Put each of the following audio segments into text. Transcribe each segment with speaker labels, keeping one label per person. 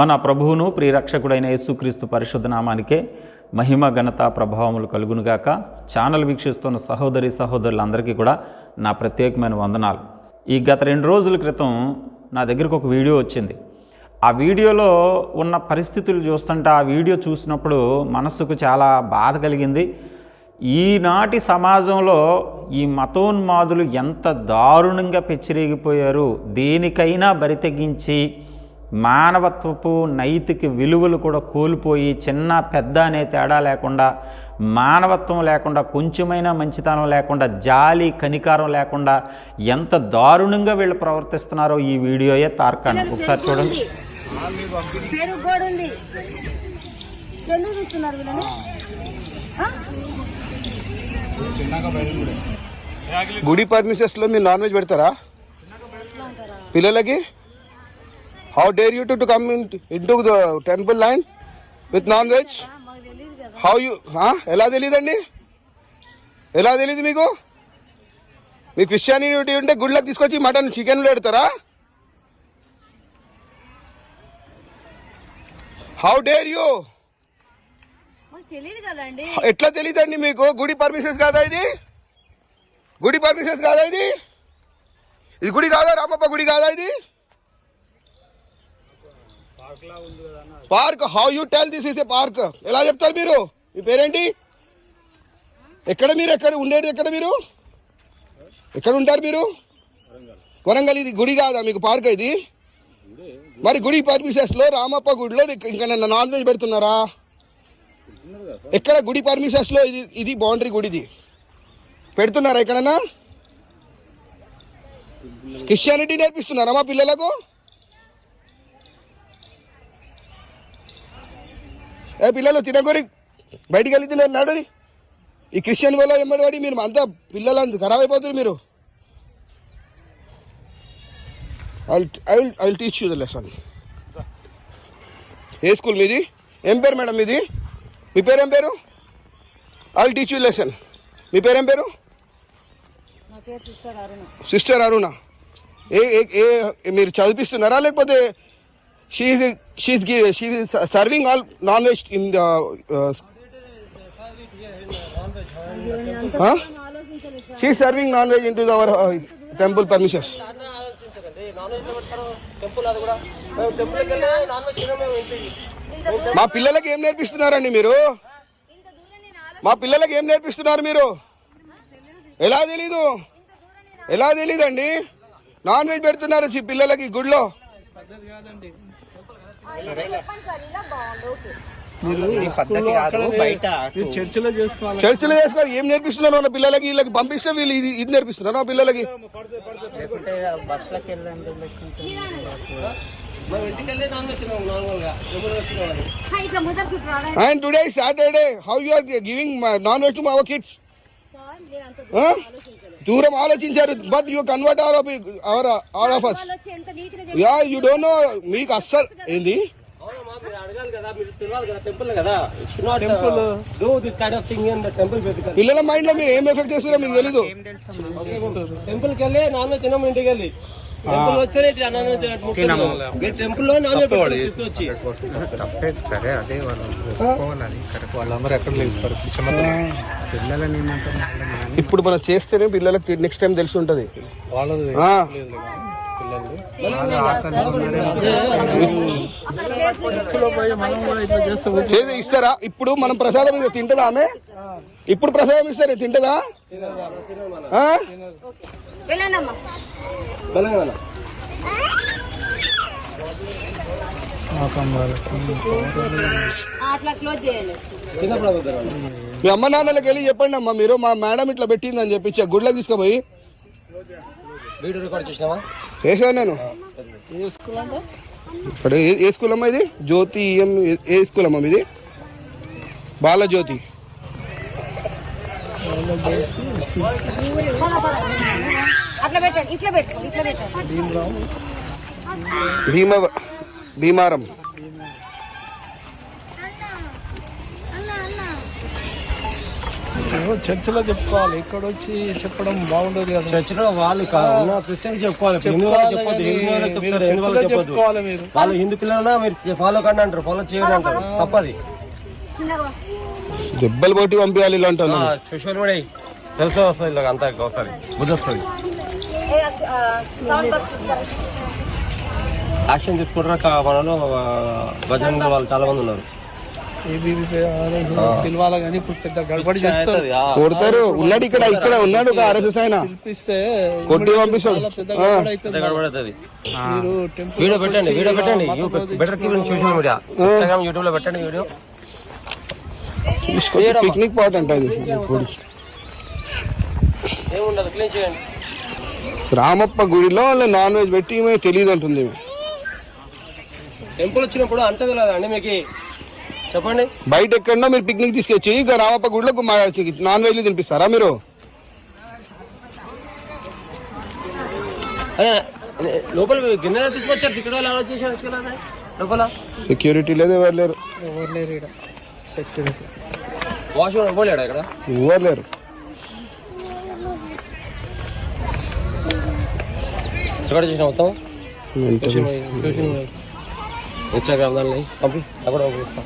Speaker 1: మన ప్రభువును ప్రియరక్షకుడైన యేసుక్రీస్తు పరిశుద్ధ నామానికే మహిమ ఘనత ప్రభావములు కలుగునుగాక. ఛానల్ వీక్షిస్తున్న సహోదరి సహోదరులందరికీ కూడా నా ప్రత్యేకమైన వందనాలు. ఈ గత రెండు రోజుల క్రితం నా దగ్గరకు ఒక వీడియో వచ్చింది. ఆ వీడియోలో ఉన్న పరిస్థితులు చూస్తుంటే ఆ వీడియో చూసినప్పుడు మనస్సుకు చాలా బాధ కలిగింది. ఈనాటి సమాజంలో ఈ మతోన్మాదులు ఎంత దారుణంగా పెచ్చిరేగిపోయారు. దేనికైనా బరితెగించి మానవత్వపు నైతిక విలువలు కూడా కోల్పోయి చిన్న పెద్ద అనే తేడా లేకుండా మానవత్వం లేకుండా కొంచెమైనా మంచితనం లేకుండా జాలి కనికారం లేకుండా ఎంత దారుణంగా వీళ్ళు ప్రవర్తిస్తున్నారో ఈ వీడియోయే తార్కాణం. ఒకసారి చూడండి?
Speaker 2: గుడి పర్మిషన్స్లో మీరు నాన్ వెజ్ పెడతారా? పిల్లలకి? How dare you to to come in to the temple line with non veg how you ఎలా తెలియదండి ఎలా తెలియదు మీకు? మీరు క్రిస్టియానిటీ ఉంటే గుడిలోకి తీసుకొచ్చి మటన్ చికెన్ పెడతారా? హౌ డేర్ యూ ఎట్లా తెలియదండి మీకు? గుడి పర్మిషన్స్ కాదా ఇది? గుడి పర్మిషన్స్ కాదా ఇది? ఇది గుడి కాదా రామప్ప గుడి కాదా ఇది? Park how you tell this is a park ఎలా చెప్తారు మీరు? మీ పేరేంటి? ఎక్కడ మీరు? ఎక్కడ ఉండేది ఎక్కడ మీరు? ఎక్కడ ఉంటారు మీరు? వరంగల్. ఇది గుడి కాదా మీకు పార్క్ ఇది? మరి గుడి పర్మిషన్స్లో రామప్ప గుడిలో ఇంకా నాన్ వెజ్ పెడుతున్నారా? ఎక్కడ గుడి పర్మిషన్స్లో ఇది ఇది బౌండరీ గుడిది? పెడుతున్నారా ఎక్కడన్నా? క్రిస్టియానిటీ నేర్పిస్తున్నారా మా పిల్లలకు? ఏ పిల్లలు తినకూరి. బయటికి వెళ్ళి తిన్నారు ఈ క్రిస్టియన్ వల్ల వెంబడి పడి మీరు అంతా పిల్లలు ఖరాబ్ అయిపోతారు మీరు. I will I will teach you the lesson A school మీది? ఏం పేరు మేడం మీది? మీ పేరు ఏం పేరు? I will teach you lesson మీ పేరు ఏం పేరు
Speaker 3: సిస్టర్ అరుణ.
Speaker 2: సిస్టర్ అరుణ. ఏ ఏ ఏ మీరు చదివిస్తున్నారా లేకపోతే she she she serving all non veg in she serving non veg in to our temple permissions మా పిల్లలకి ఏం నేర్పిస్తున్నారండి మీరు? మా పిల్లలకి ఏం నేర్పిస్తున్నారు మీరు? ఎలా తెలీదు? ఎలా తెలీదండి? నాన్ వెజ్ పెడుతున్నారు పిల్లలకి గుడిలో.
Speaker 4: చర్చిలో చేసుకోవాలి.
Speaker 2: చర్చిలో చేసుకోవాలి. ఏం నేర్పిస్తున్నారు మన పిల్లలకి? వీళ్ళకి పంపిస్తే వీళ్ళు ఇది ఇది నేర్పిస్తున్నారు మా పిల్లలకి.
Speaker 4: లేకుంటే బస్సులకు వెళ్ళండి లేకుంటే
Speaker 3: హా, ఇట్లా ముద్ర చుట్టారా
Speaker 2: and today Saturday how you are giving non veg to our kids
Speaker 3: sir నేను అంత దూరం
Speaker 2: ఆలోచించారు but you convert our our all of us ya you don't know మీకు అస్సలు ఏంది?
Speaker 5: అడగాలి కదా మీరు తెలియాలి కదా టెంపుల్ కదా. Temple do this kind of thing in the temple basically
Speaker 2: పిల్లల మైండ్లో మీరు ఏం ఎఫెక్ట్ చేస్తారో మీకు తెలీదు.
Speaker 5: టెంపుల్కి వెళ్ళి నాన్ వెజ్ తినము ఇంటికి వెళ్ళి. టెంపుల్ వచ్చేనే నాన్ వెజ్ మీరు టెంపుల్లో నాన్ వెజ్ తీసుకొచ్చి.
Speaker 4: తప్పే సరే అదే వాళ్ళు ఒప్పుకోవాలి అది కరెక్ట్. వాళ్ళందరూ ఎక్కడ లేస్తారు? పిల్లలని ఏమంటారు? మళ్ళీ నాన్న
Speaker 2: ఇప్పుడు మనం చేస్తేనే పిల్లలకి నెక్స్ట్ టైం తెలిసి ఉంటది.
Speaker 4: వాళ్ళది
Speaker 2: ఇస్తారా? ఇప్పుడు మనం ప్రసాదం తింటదా ఆమె ఇప్పుడు ప్రసాదం ఇస్తారు తింటదా? మీ అమ్మ నాన్నలకి వెళ్ళి చెప్పండి అమ్మా మీరు మా మేడం ఇట్లా పెట్టిందని చెప్పి గుడ్లకు తీసుకుపోయి.
Speaker 5: వీడియో రికార్డ్ చేసినావా?
Speaker 2: వేసాను నేను. ఏ- ఏ స్కూల్ అమ్మా ఇది? జ్యోతి ఏ స్కూల్ అమ్మా ఇది? బాలజ్యోతి
Speaker 3: పద, పద. అట్లా పెట్టండి ఇట్లా పెట్టండి ఇట్లా పెట్టండి
Speaker 2: భీమ భీమారం.
Speaker 5: మీరు చర్చిలో చెప్పుకోవాలి. ఇక్కడ వచ్చి చెప్పడం బాగుండదు కదా.
Speaker 6: చర్చిలో వాళ్ళు క్రిస్టియన్ చెప్పుకోవాలి.
Speaker 5: చెప్పుకోవాలి. మీరు
Speaker 6: వాళ్ళు హిందూ పిల్లలన్నా మీరు ఫాలో కండి అంటారు. ఫాలో చేయండి అంటారు. తప్పది.
Speaker 2: దెబ్బలు కొట్టి పంపించాలి ఇలాంటి.
Speaker 6: సోషల్ మీడియా తెలుసు వస్తుంది ఇలా అంతా ఒకసారి. బుద్ధి వస్తుంది
Speaker 3: సౌండ్ బాక్స్
Speaker 6: యాక్షన్ తీసుకుంటారు కా- మనలో భజన వాళ్ళు చాలా మంది ఉన్నారు.
Speaker 2: కొడతారు. ఉన్నాడు ఇక్కడ ఇక్కడ ఉన్నాడు ఒక ఆర్ఎస్ఎస్ ఆయన.
Speaker 5: పిలిపిస్తే
Speaker 2: కొట్టి పంపిస్తాడు.
Speaker 6: వీడియో పెట్టండి వీడియో పెట్టండి. బెటర్ యూట్యూబ్లో పెట్టండి వీడియో.
Speaker 2: పిక్నిక్ పాట్ అంట రామప్ప గుడిలో వాళ్ళు నాన్ వెజ్ పెట్టి తెలియదు అంటుంది.
Speaker 6: టెంపుల్ వచ్చినప్పుడు అంతే తెలియదండి మీకు. చెప్పండి.
Speaker 2: బయట ఎక్కడన్నా మీరు పిక్నిక్ తీసుకొచ్చి ఇక రామప్ప గుడిలో మా- నాన్ వెజ్ తినిపిస్తారా మీరు?
Speaker 6: లోపల గిన్నెలు తీసుకొచ్చారు ఇక్కడ లోపల?
Speaker 2: సెక్యూరిటీ లేదు ఎవరు లేరు.
Speaker 5: ఎవరు లేరు ఇక్కడ
Speaker 6: వాష్రూమ్ ఇవ్వలేడా ఇక్కడ?
Speaker 2: ఎవరు లేరు
Speaker 6: ఎక్కడ చేసిన మొత్తం. ఇన్స్టాగ్రామ్ దాన్ని పంపి అక్కడ పంపిస్తాం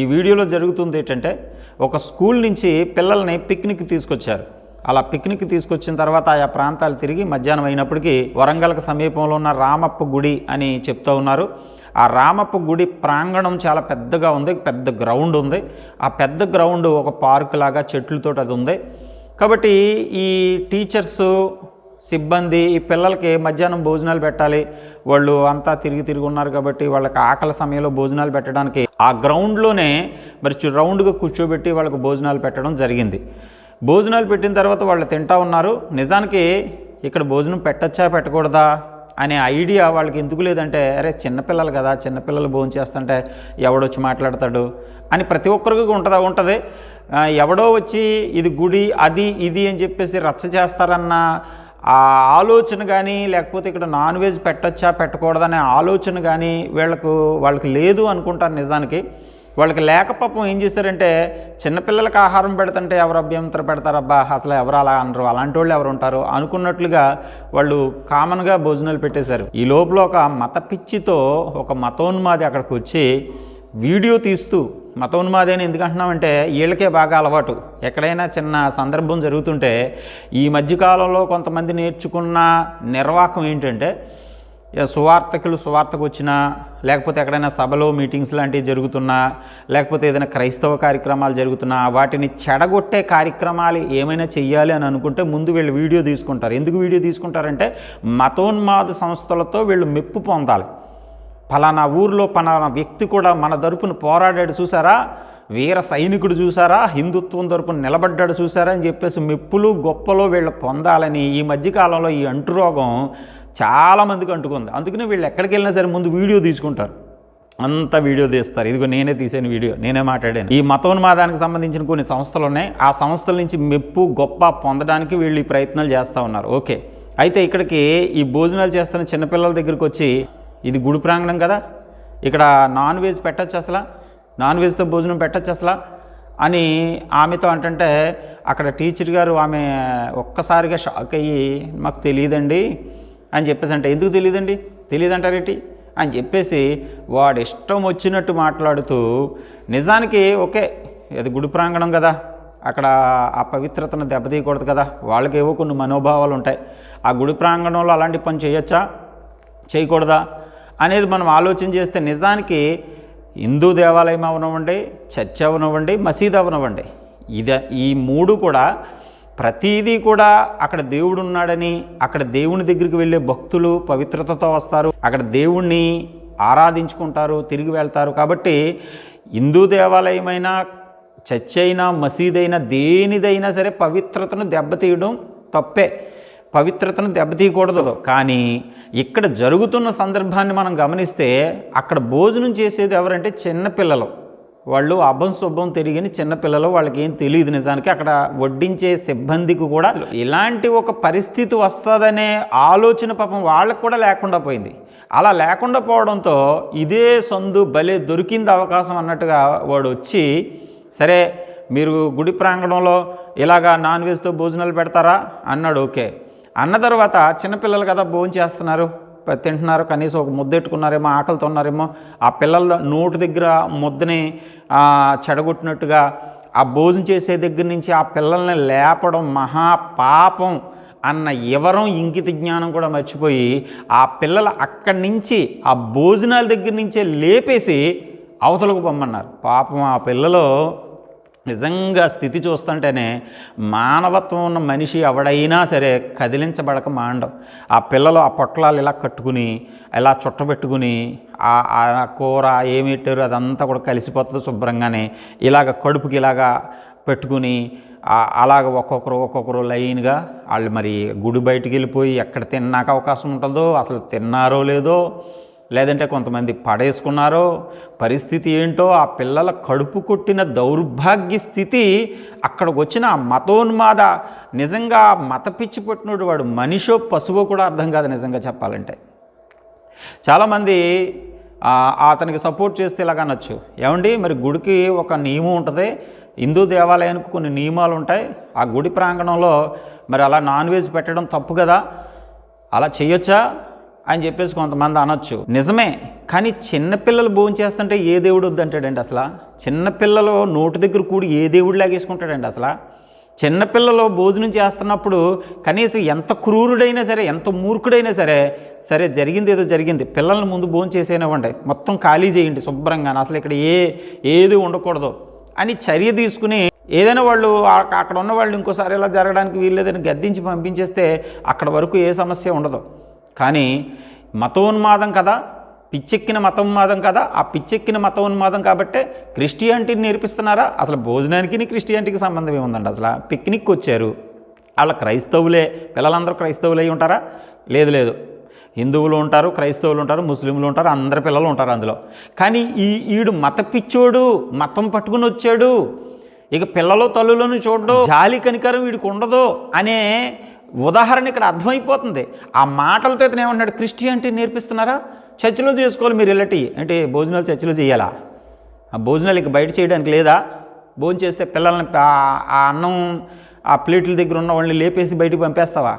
Speaker 1: ఈ వీడియోలో జరుగుతుంది ఏంటంటే ఒక స్కూల్ నుంచి పిల్లల్ని పిక్నిక్ తీసుకొచ్చారు. అలా పిక్నిక్ తీసుకొచ్చిన తర్వాత ఆయా ప్రాంతాలు తిరిగి మధ్యాహ్నం అయినప్పటికీ వరంగల్కి సమీపంలో ఉన్న రామప్ప గుడి అని చెప్తూ ఉన్నారు. ఆ రామప్ప గుడి ప్రాంగణం చాలా పెద్దగా ఉంది పెద్ద గ్రౌండ్ ఉంది. ఆ పెద్ద గ్రౌండ్ ఒక పార్క్ లాగా చెట్లతో అది ఉంది. కాబట్టి ఈ టీచర్స్ సిబ్బంది ఈ పిల్లలకి మధ్యాహ్నం భోజనాలు పెట్టాలి. వాళ్ళు అంతా తిరిగి తిరిగి ఉన్నారు కాబట్టి వాళ్ళకి ఆకలి సమయంలో భోజనాలు పెట్టడానికి ఆ గ్రౌండ్లోనే మరి చు- రౌండ్గా కూర్చోబెట్టి వాళ్ళకి భోజనాలు పెట్టడం జరిగింది. భోజనాలు పెట్టిన తర్వాత వాళ్ళు తింటా ఉన్నారు. నిజానికి ఇక్కడ భోజనం పెట్టచ్చా పెట్టకూడదా అనే ఐడియా వాళ్ళకి ఎందుకు లేదంటే అరే చిన్నపిల్లలు కదా చిన్నపిల్లలు భోజనం చేస్తుంటే ఎవడొచ్చి మాట్లాడతాడు అని ప్రతి ఒక్కరికి ఉంటుందా ఉంటుంది. ఎవడో వచ్చి ఇది గుడి అది ఇది అని చెప్పేసి రచ్చ చేస్తారన్న ఆ ఆలోచన కానీ లేకపోతే ఇక్కడ నాన్ వెజ్ పెట్టచ్చా పెట్టకూడదనే ఆలోచన కానీ వీళ్ళకు వాళ్ళకి లేదు అనుకుంటారు నిజానికి. వాళ్ళకి లేక పాపం ఏం చేశారంటే చిన్నపిల్లలకి ఆహారం పెడుతుంటే ఎవరు అభ్యంతరం పెడతారబ్బా అసలు ఎవరు అలా అనరు అలాంటి వాళ్ళు ఎవరు ఉంటారు అనుకున్నట్లుగా వాళ్ళు కామన్గా భోజనాలు పెట్టేశారు. ఈ లోపల ఒక మత పిచ్చితో ఒక మతోన్మాది అక్కడికి వచ్చి వీడియో తీస్తూ మతోన్మాది అని ఎందుకు అంటున్నామంటే వీళ్ళకే బాగా అలవాటు. ఎక్కడైనా చిన్న సందర్భం జరుగుతుంటే ఈ మధ్యకాలంలో కొంతమంది నేర్చుకున్న నిర్వాహకం ఏంటంటే సువార్తకులు సువార్తకు వచ్చినా లేకపోతే ఎక్కడైనా సభలో మీటింగ్స్ లాంటివి జరుగుతున్నా లేకపోతే ఏదైనా క్రైస్తవ కార్యక్రమాలు జరుగుతున్నా వాటిని చెడగొట్టే కార్యక్రమాలు ఏమైనా చెయ్యాలి అని అనుకుంటే ముందు వీళ్ళు వీడియో తీసుకుంటారు. ఎందుకు వీడియో తీసుకుంటారంటే మతోన్మాద సంస్థలతో వీళ్ళు మెప్పు పొందాలి. ఫలానా ఊర్లో పలానా వ్యక్తి కూడా మన తరపున పోరాడాడు చూసారా? వీర సైనికుడు చూసారా? హిందుత్వం తరపున నిలబడ్డాడు చూసారా? అని చెప్పేసి మెప్పులు గొప్పలు వీళ్ళు పొందాలని ఈ మధ్యకాలంలో ఈ అంటురోగం చాలామందికి అంటుకుంది. అందుకనే వీళ్ళు ఎక్కడికి వెళ్ళినా సరే ముందు వీడియో తీసుకుంటారు. అంత వీడియో తీస్తారు. ఇదిగో నేనే తీసాను వీడియో నేనే మాట్లాడాను. ఈ మతోన్మాదానికి సంబంధించిన కొన్ని సంస్థలు ఉన్నాయి. ఆ సంస్థల నుంచి మెప్పు గొప్ప పొందడానికి వీళ్ళు ఈ ప్రయత్నాలు చేస్తూ ఉన్నారు. ఓకే. అయితే ఇక్కడికి ఈ భోజనాలు చేస్తున్న చిన్నపిల్లల దగ్గరికి వచ్చి ఇది గుడి ప్రాంగణం కదా? ఇక్కడ నాన్ వెజ్ పెట్టచ్చు అసలా? నాన్ వెజ్తో భోజనం పెట్టచ్చు అసలా? అని ఆమెతో అంటుంటే అక్కడ టీచర్ గారు ఆమె ఒక్కసారిగా షాక్ అయ్యి మాకు తెలియదండి అని చెప్పేసి అంటే ఎందుకు తెలియదండి తెలియదంటారేంటి అని చెప్పేసి వాడు ఇష్టం వచ్చినట్టు మాట్లాడుతూ నిజానికి ఓకే అది గుడి ప్రాంగణం కదా. అక్కడ ఆ పవిత్రతను దెబ్బతీయకూడదు కదా. వాళ్ళకేవో కొన్ని మనోభావాలు ఉంటాయి. ఆ గుడి ప్రాంగణంలో అలాంటి పని చేయొచ్చా? చేయకూడదా? అనేది మనం ఆలోచన చేస్తే నిజానికి హిందూ దేవాలయం అవనివ్వండి చర్చ్ అవనివ్వండి మసీద్ అవనివ్వండి ఇది ఈ మూడు కూడా ప్రతీదీ కూడా అక్కడ దేవుడు ఉన్నాడని అక్కడ దేవుని దగ్గరికి వెళ్ళే భక్తులు పవిత్రతతో వస్తారు అక్కడ దేవుణ్ణి ఆరాధించుకుంటారు తిరిగి వెళ్తారు. కాబట్టి హిందూ దేవాలయమైనా చర్చ్ అయినా మసీదైనా అయినా దేనిదైనా సరే పవిత్రతను దెబ్బతీయడం తప్పే. పవిత్రతను దెబ్బతీయకూడదు. కానీ ఇక్కడ జరుగుతున్న సందర్భాన్ని మనం గమనిస్తే అక్కడ భోజనం చేసేది ఎవరంటే చిన్నపిల్లలు వాళ్ళు అబ్బం శుభం తిరిగిన చిన్నపిల్లలు వాళ్ళకి ఏం తెలియదు నిజానికి. అక్కడ వడ్డించే సిబ్బందికి కూడా ఇలాంటి ఒక పరిస్థితి వస్తుందనే ఆలోచన పాపం వాళ్ళకు కూడా లేకుండా పోయింది. అలా లేకుండా పోవడంతో ఇదే సందు భలే దొరికింది అవకాశం అన్నట్టుగా వాడు వచ్చి సరే మీరు గుడి ప్రాంగణంలో ఇలాగా నాన్ వెజ్తో భోజనాలు పెడతారా? అన్నాడు. ఓకే. అన్న తర్వాత చిన్నపిల్లలు కదా భోజనం చేస్తున్నారు. తింటున్నారు కనీసం ఒక ముద్ద ఎట్టుకున్నారేమో ఆకలితో ఉన్నారేమో ఆ పిల్లల నోటి దగ్గర ముద్దని చెడగొట్టినట్టుగా ఆ భోజనం చేసే దగ్గర నుంచి ఆ పిల్లల్ని లేపడం మహా పాపం అన్న ఎవరం ఇంకిత జ్ఞానం కూడా మర్చిపోయి ఆ పిల్లలు అక్కడి నుంచి ఆ భోజనాల దగ్గర నుంచే లేపేసి అవతలకు పొమ్మన్నారు. పాపం ఆ పిల్లలు నిజంగా స్థితి చూస్తుంటేనే మానవత్వం ఉన్న మనిషి ఎవడైనా సరే కదిలించబడక మాండం. ఆ పిల్లలు ఆ పొట్లాలు ఇలా కట్టుకుని ఇలా చుట్టబెట్టుకుని ఆ కూర ఏమి పెట్టారు అదంతా కూడా కలిసిపోతుంది శుభ్రంగానే. ఇలాగ కడుపుకి ఇలాగా పెట్టుకుని అలాగ ఒక్కొక్కరు ఒక్కొక్కరు లైన్గా వాళ్ళు మరి గుడి బయటికి వెళ్ళిపోయి ఎక్కడ తిన్నాక అవకాశం ఉంటుందో అసలు తిన్నారో లేదో లేదంటే కొంతమంది పడేసుకున్నారో పరిస్థితి ఏంటో ఆ పిల్లల కడుపు కొట్టిన దౌర్భాగ్య స్థితి అక్కడికి వచ్చిన ఆ మతోన్మాద నిజంగా మత పిచ్చి పుట్టినోడు వాడు మనిషో పశువో కూడా అర్థం కాదు నిజంగా చెప్పాలంటే. చాలామంది అతనికి సపోర్ట్ చేస్తే ఇలాగ అనొచ్చు. ఏమండి మరి గుడికి ఒక నియమం ఉంటుంది. హిందూ దేవాలయానికి కొన్ని నియమాలు ఉంటాయి. ఆ గుడి ప్రాంగణంలో మరి అలా నాన్ వెజ్ పెట్టడం తప్పు కదా? అలా చేయొచ్చా? అని చెప్పేసి కొంతమంది అనొచ్చు. నిజమే కానీ చిన్నపిల్లలు భోజనం చేస్తుంటే ఏ దేవుడు వద్దంటాడండి అసలు? చిన్నపిల్లలు నోటి దగ్గర కూడి ఏ దేవుడు లాగేసుకుంటాడండి అసలు? చిన్నపిల్లలు భోజనం చేస్తున్నప్పుడు కనీసం ఎంత క్రూరుడైనా సరే ఎంత మూర్ఖుడైనా సరే సరే జరిగింది ఏదో జరిగింది పిల్లల్ని ముందు భోజనం చేసేనివ్వండి మొత్తం ఖాళీ చేయండి శుభ్రంగా అసలు ఇక్కడ ఏ ఏది ఉండకూడదు అని చర్య తీసుకుని ఏదైనా వాళ్ళు అక్కడ ఉన్న వాళ్ళు ఇంకోసారి ఇలా జరగడానికి వీల్లేదని గద్దించి పంపించేస్తే అక్కడ వరకు ఏ సమస్య ఉండదు. కానీ మతోన్మాదం కదా పిచ్చెక్కిన మతోన్మాదం కదా ఆ పిచ్చెక్కిన మతోన్మాదం కాబట్టే క్రిస్టియానిటీని నేర్పిస్తున్నారా? అసలు భోజనానికి క్రిస్టియానిటీకి సంబంధం ఏముందండి అసలు? పిక్నిక్ వచ్చారు. వాళ్ళ క్రైస్తవులే పిల్లలందరూ క్రైస్తవులు అయి ఉంటారా? లేదు లేదు. హిందువులు ఉంటారు క్రైస్తవులు ఉంటారు ముస్లింలు ఉంటారు అందరి పిల్లలు ఉంటారు అందులో. కానీ ఈ ఈడు మత పిచ్చోడు మతం పట్టుకుని వచ్చాడు. ఇక పిల్లలు తల్లులను చూడడు జాలి కనికరం వీడికి ఉండదు అనే ఉదాహరణ ఇక్కడ అర్థమైపోతుంది. ఆ మాటలతో ఇతను ఏమన్నాడు? క్రిస్టియానిటీ నేర్పిస్తున్నారా? చర్చిలో చేసుకోవాలి మీరు ఇలాంటి అంటే భోజనాలు చర్చిలో చేయాలా? ఆ భోజనాలు ఇక బయట చేయడానికి లేదా? భోజనం చేస్తే పిల్లల్ని ఆ- అన్నం ఆ ప్లేట్ల దగ్గర ఉన్న వాళ్ళని లేపేసి బయటికి పంపేస్తావా?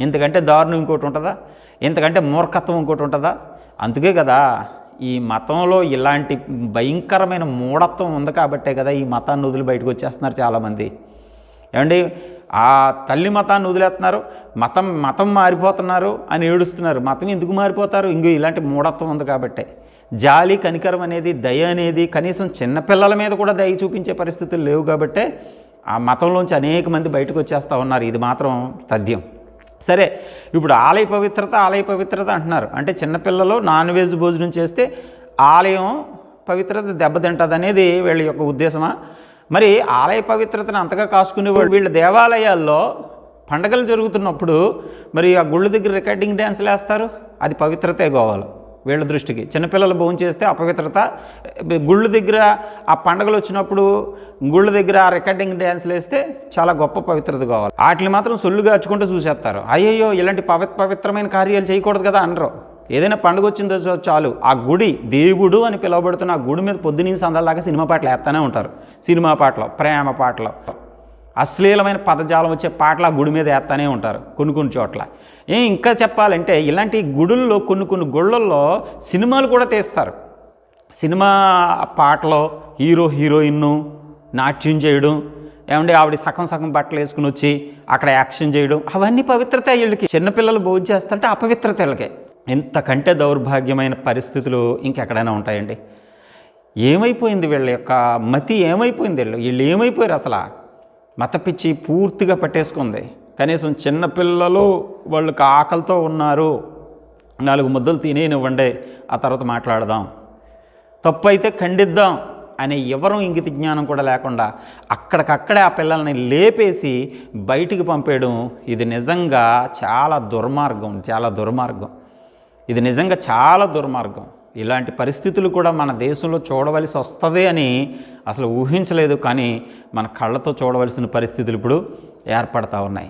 Speaker 1: ఇంతకంటే దారుణం ఇంకోటి ఉంటుందా? ఇంతకంటే మూర్ఖత్వం ఇంకోటి ఉంటుందా? అందుకే కదా ఈ మతంలో ఇలాంటి భయంకరమైన మూఢత్వం ఉంది కాబట్టే కదా ఈ మతాన్ని వదిలి బయటకు వచ్చేస్తున్నారు చాలామంది. ఏమండి? ఆ తల్లి మతాన్ని వదిలేస్తున్నారు. మతం మతం మారిపోతున్నారు అని ఏడుస్తున్నారు. మతం ఎందుకు మారిపోతారు? ఇంకో ఇలాంటి మూఢత్వం ఉంది కాబట్టే. జాలి కనికరం అనేది దయ అనేది కనీసం చిన్నపిల్లల మీద కూడా దయ చూపించే పరిస్థితులు లేవు కాబట్టే ఆ మతంలోంచి అనేక మంది బయటకు వచ్చేస్తూ ఉన్నారు. ఇది మాత్రం తథ్యం సరే ఇప్పుడు ఆలయ పవిత్రత ఆలయ పవిత్రత అంటున్నారు. అంటే చిన్నపిల్లలు నాన్ వెజ్ భోజనం చేస్తే ఆలయం పవిత్రత దెబ్బతింటుంది అనేది వీళ్ళ యొక్క ఉద్దేశమా? మరి ఆలయ పవిత్రతను అంతగా కాసుకునేవాళ్ళు. వీళ్ళ దేవాలయాల్లో పండగలు జరుగుతున్నప్పుడు మరి ఆ గుళ్ళ దగ్గర రికార్డింగ్ డ్యాన్సులు వేస్తారు. అది పవిత్రతే గోవాలి వీళ్ళ దృష్టికి. చిన్నపిల్లలు భోజనం చేస్తే అపవిత్రత. గుళ్ళ దగ్గర ఆ పండగలు వచ్చినప్పుడు గుళ్ళ దగ్గర ఆ రికార్డింగ్ డ్యాన్స్లు వేస్తే చాలా గొప్ప పవిత్రత కావాలి వాటిని మాత్రం సొల్లు గాచుకుంటూ చూసేస్తారు. అయ్యయ్యో ఇలాంటి పవిత్ర పవిత్రమైన కార్యాలు చేయకూడదు కదా అనరు. ఏదైనా పండుగ వచ్చిందో చాలు. ఆ గుడి దేవుడు అని పిలువబడుతున్న ఆ గుడి మీద పొద్దున్నీ సందాలాగా సినిమా పాటలు వేస్తూనే ఉంటారు. సినిమా పాటలు ప్రేమ పాటలు. అశ్లీలమైన పదజాలం వచ్చే పాటలు ఆ గుడి మీద వేస్తూనే ఉంటారు కొన్ని కొన్ని చోట్ల. ఏ ఇంకా చెప్పాలంటే ఇలాంటి గుడుల్లో కొన్ని కొన్ని గుళ్ళల్లో సినిమాలు కూడా తీస్తారు. సినిమా పాటలో హీరో హీరోయిన్ను నాట్యం చేయడం ఏమంటే ఆవిడ సగం సగం బట్టలు వేసుకుని వచ్చి అక్కడ యాక్షన్ చేయడం అవన్నీ పవిత్రత వీళ్ళకి. చిన్నపిల్లలు భోజనం చేస్తుంటే అపవిత్రత వీళ్ళకి. ఇంతకంటే దౌర్భాగ్యమైన పరిస్థితులు ఇంకెక్కడైనా ఉంటాయండి? ఏమైపోయింది వీళ్ళ యొక్క మతి ఏమైపోయింది వీళ్ళు వీళ్ళు ఏమైపోయారు అసలు? మత పిచ్చి పూర్తిగా పట్టేసుకుంది. కనీసం చిన్నపిల్లలు వాళ్ళకి ఆకలితో ఉన్నారు. నాలుగు ముద్దలు తినేనివ్వండి ఆ తర్వాత మాట్లాడదాం. తప్పు అయితే ఖండిద్దాం అనే ఎవరం ఇంగిత జ్ఞానం కూడా లేకుండా అక్కడికక్కడే ఆ పిల్లల్ని లేపేసి బయటికి పంపేయడం ఇది నిజంగా చాలా దుర్మార్గం చాలా దుర్మార్గం. ఇది నిజంగా చాలా దుర్మార్గం. ఇలాంటి పరిస్థితులు కూడా మన దేశంలో చూడవలసి వస్తుంది అని అసలు ఊహించలేదు కానీ మన కళ్ళతో చూడవలసిన పరిస్థితులు ఇప్పుడు ఏర్పడతా ఉన్నాయి.